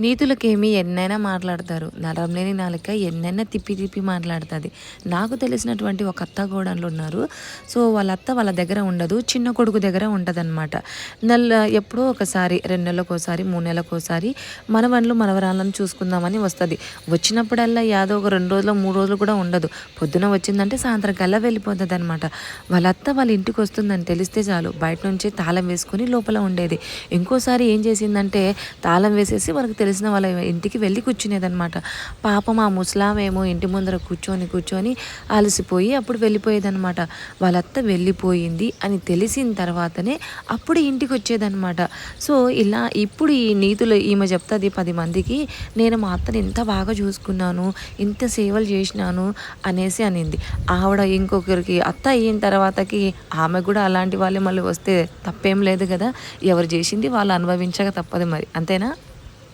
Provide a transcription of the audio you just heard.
నీతులకేమి ఎన్నైనా మాట్లాడతారు. నరం లేని నాలుక ఎన్నైనా తిప్పి తిప్పి మాట్లాడుతుంది. నాకు తెలిసినటువంటి ఒక అత్త గోడన్లు ఉన్నారు. సో వాళ్ళ అత్త వాళ్ళ దగ్గర ఉండదు. చిన్న కొడుకు దగ్గర ఉంటుంది అనమాట నెల ఎప్పుడో ఒకసారి రెండు నెలలకోసారి మూడు నెలలకోసారి మనవన్లు మనవరాళ్ళను చూసుకుందామని వస్తుంది. వచ్చినప్పుడల్లా యాదో ఒక రెండు రోజులు మూడు రోజులు కూడా ఉండదు. పొద్దున వచ్చిందంటే సాయంత్రం కల్లా వెళ్ళిపోతుంది అనమాట వాళ్ళ అత్త వాళ్ళ ఇంటికి వస్తుందని తెలిస్తే చాలు. బయట నుంచి తాళం వేసుకుని లోపల ఉండేది. ఇంకోసారి ఏం చేసిందంటే తాళం వేసేసి వాళ్ళకి తెలిసిన వాళ్ళ ఇంటికి వెళ్ళి కూర్చునేదనమాట పాపం ఆ ముసలామేమో ఇంటి ముందర కూర్చొని కూర్చొని అలసిపోయి అప్పుడు వెళ్ళిపోయేదనమాట వాళ్ళ అత్త వెళ్ళిపోయింది అని తెలిసిన తర్వాతనే అప్పుడు ఇంటికి వచ్చేదనమాట సో ఇలా ఇప్పుడు ఈ నీతులు ఈమె చెప్తుంది పది మందికి నేను మా అత్తని ఇంత బాగా చూసుకున్నాను ఇంత సేవలు చేసినాను అనేసి అనింది. ఆవిడ ఇంకొకరికి అత్త అయిన తర్వాతకి ఆమె కూడా అలాంటి వాళ్ళే మళ్ళీ వస్తే తప్పేం లేదు కదా. ఎవరు చేసింది వాళ్ళు అనుభవించక తప్పదు మరి. అంతేనా?